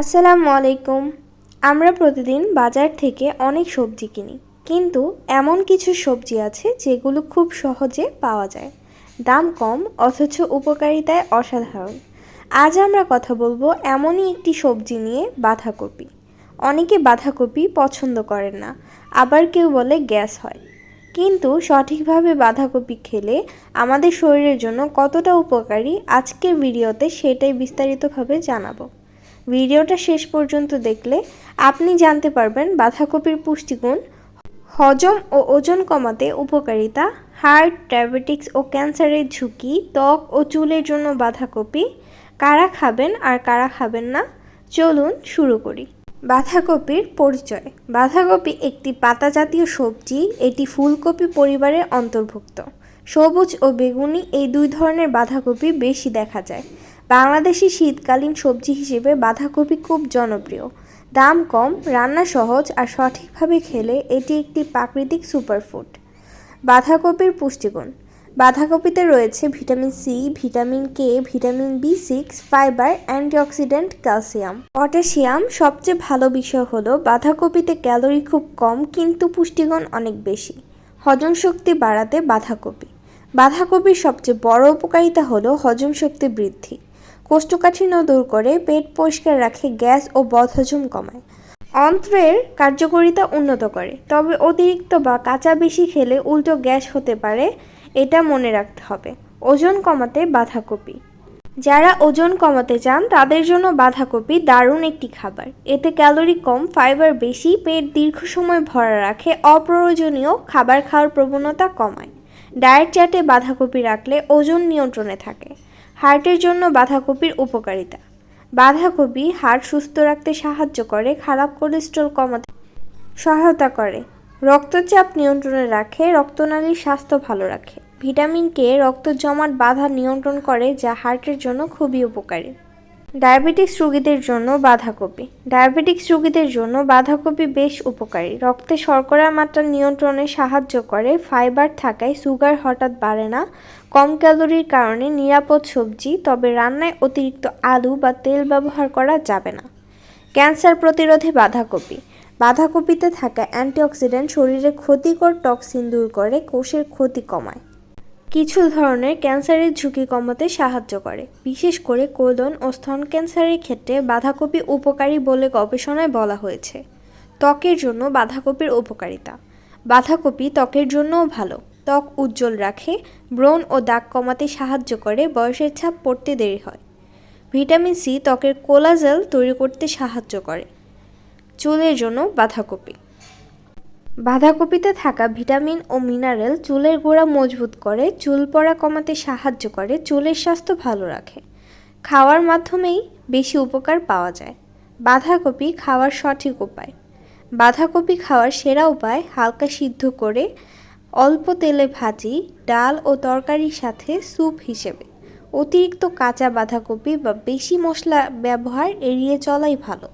আসসালামু আলাইকুম। আমরা প্রতিদিন বাজার থেকে অনেক সবজি কিনি, কিন্তু এমন কিছু সবজি আছে যেগুলো খুব সহজে পাওয়া যায়। দাম কম, অথচ উপকারিতায় অসাধারণ। আজ আমরা কথা বলব এমনই একটি সবজি নিয়ে বাঁধাকপি। অনেকে বাঁধাকপি পছন্দ করেন না, আবার কেউ বলে গ্যাস হয়। কিন্তু সঠিকভাবে বাঁধাকপি খেলে আমাদের শরীরের জন্য কতটা উপকারী, আজকের ভিডিওতে সেটাই বিস্তারিতভাবে জানাব। ভিডিওটা শেষ পর্যন্ত দেখলে আপনি জানতে পারবেন বাঁধাকপির পুষ্টিগুণ, হজম ও ওজন কমাতে উপকারিতা, হার্ট, ডায়াবেটিক্স ও ক্যান্সারের ঝুঁকি, ত্বক ও চুলের জন্য বাঁধাকপি, কারা খাবেন আর কারা খাবেন না, চলুন শুরু করি। বাঁধাকপির পরিচয়। বাঁধাকপি একটি পাতা জাতীয় সবজি, এটি ফুলকপি পরিবারের অন্তর্ভুক্ত। সবুজ ও বেগুনি এই দুই ধরনের বাঁধাকপি বেশি দেখা যায়। বাংলাদেশি শীতকালীন সবজি হিসেবে বাঁধাকপি খুব জনপ্রিয়। দাম কম, রান্না সহজ আর সঠিকভাবে খেলে এটি একটি প্রাকৃতিক সুপারফুড। বাঁধাকপির পুষ্টিগুণ। বাঁধাকপিতে রয়েছে vitamin C, vitamin K, vitamin B six, fibre, antioxidant, calcium. Potassium সবচেয়ে ভালো বিষয় হলো বাঁধাকপিতে ক্যালোরি খুব কম কিন্তু পুষ্টিগুণ অনেক বেশি। হজম শক্তি বাড়াতে বাঁধাকপি। বাঁধাকপির সবচেয়ে বড় উপকারিতা হলো হজম শক্তি বৃদ্ধি। কোষ্ঠকাঠিন্য দূর করে পেট পরিষ্কার রাখে, গ্যাস ও বদহজম কমায়। অন্ত্রের কার্যকারিতা উন্নত করে, তবে অতিরিক্ত বা কাঁচা বেশি খেলে উল্টো গ্যাস হতে পারে, এটা মনে রাখতে হবে। ওজন কমাতে বাঁধাকপি। যারা ওজন কমাতে চান, তাদের জন্য বাঁধাকপি দারুণ একটি খাবার। এতে ক্যালোরি কম, ফাইবার বেশি, পেট দীর্ঘ সময় ভরা রাখে, অপ্রয়োজনীয় খাবার খাওয়ার প্রবণতা কমায়। ডায়েট চাটে বাঁধাকপি রাখলে ওজন নিয়ন্ত্রণে থাকে। হার্টের জন্য বাঁধাকপির উপকারিতা। বাঁধাকপি হার্ট সুস্থ রাখতে সাহায্য করে, খারাপ কোলেস্ট্রল কমাতে সহায়তা করে। রক্তচাপ নিয়ন্ত্রণে রাখে, রক্তনালীর স্বাস্থ্য ভালো রাখে। ভিটামিন কে রক্ত জমাট বাধা নিয়ন্ত্রণ করে, যা হার্টের জন্য খুবই উপকারী। ডায়াবেটিক্স রোগীদের জন্য বাঁধাকপি। ডায়াবেটিক্স রোগীদের জন্য বাঁধাকপি বেশ উপকারী। রক্তে শর্করার মাত্রা নিয়ন্ত্রণে সাহায্য করে, ফাইবার থাকায় সুগার হঠাৎ বাড়ে না, কম ক্যালোরির কারণে নিরাপদ সবজি, তবে রান্নায় অতিরিক্ত আলু বা তেল ব্যবহার করা যাবে না। ক্যান্সার প্রতিরোধে বাঁধাকপি। বাঁধাকপিতে থাকা অ্যান্টিঅক্সিডেন্ট শরীরে ক্ষতিকর টক্সিন দূর করে, কোষের ক্ষতি কমায়। কিছু ধরনের ক্যান্সারের ঝুঁকি কমাতে সাহায্য করে। বিশেষ করে কোলন ও স্তন ক্যান্সারের ক্ষেত্রে বাঁধাকপি উপকারী বলে গবেষণায় বলা হয়েছে। ত্বকের জন্য বাঁধাকপির উপকারিতা। বাঁধাকপি ত্বকের জন্যও ভালো। ত্বক উজ্জ্বল রাখে, ব্রণ ও দাগ কমাতে সাহায্য করে, বয়সের ছাপ পড়তে দেরি হয়। ভিটামিন সি ত্বকের কোলাজেল তৈরি করতে সাহায্য করে। চুলের জন্য বাঁধাকপি। বাঁধাকপিতে থাকা ভিটামিন ও মিনারেল চুলের গোড়া মজবুত করে, চুল পড়া কমাতে সাহায্য করে, চুলের স্বাস্থ্য ভালো রাখে। খাওয়ার মাধ্যমেই বেশি উপকার পাওয়া যায়। বাঁধাকপি খাওয়ার সঠিক উপায়। বাঁধাকপি খাওয়ার সেরা উপায়, হালকা সিদ্ধ করে, অল্প তেলে ভাজি, ডাল ও তরকারির সাথে স্যুপ হিসেবে। অতিরিক্ত কাঁচা বাঁধাকপি বা বেশি মশলা ব্যবহার এড়িয়ে চলাই ভালো।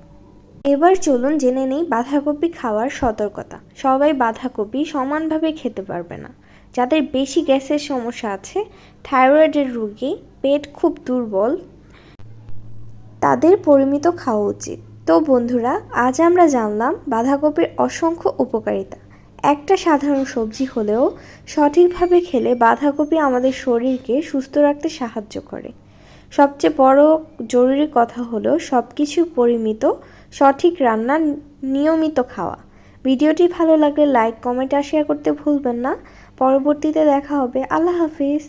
এবার চলুন জেনে নেই বাঁধাকপি খাওয়ার সতর্কতা। সবাই বাঁধাকপি সমানভাবে খেতে পারবে না। যাদের বেশি গ্যাসের সমস্যা আছে, থাইরয়েডের রোগী, পেট খুব দুর্বল, তাদের পরিমিত খাওয়া উচিত। তো বন্ধুরা, আজ আমরা জানলাম বাঁধাকপির অসংখ্য উপকারিতা। একটা সাধারণ সবজি হলেও সঠিকভাবে খেলে বাঁধাকপি আমাদের শরীরকে সুস্থ রাখতে সাহায্য করে। সবচেয়ে বড় জরুরি কথা হলো সব কিছু পরিমিত, সঠিক রান্না, নিয়মিত খাওয়া। ভিডিওটি ভালো লাগলে লাইক কমেন্ট আর শেয়ার করতে ভুলবেন না। পরবর্তীতে দেখা হবে। আল্লাহ হাফিজ।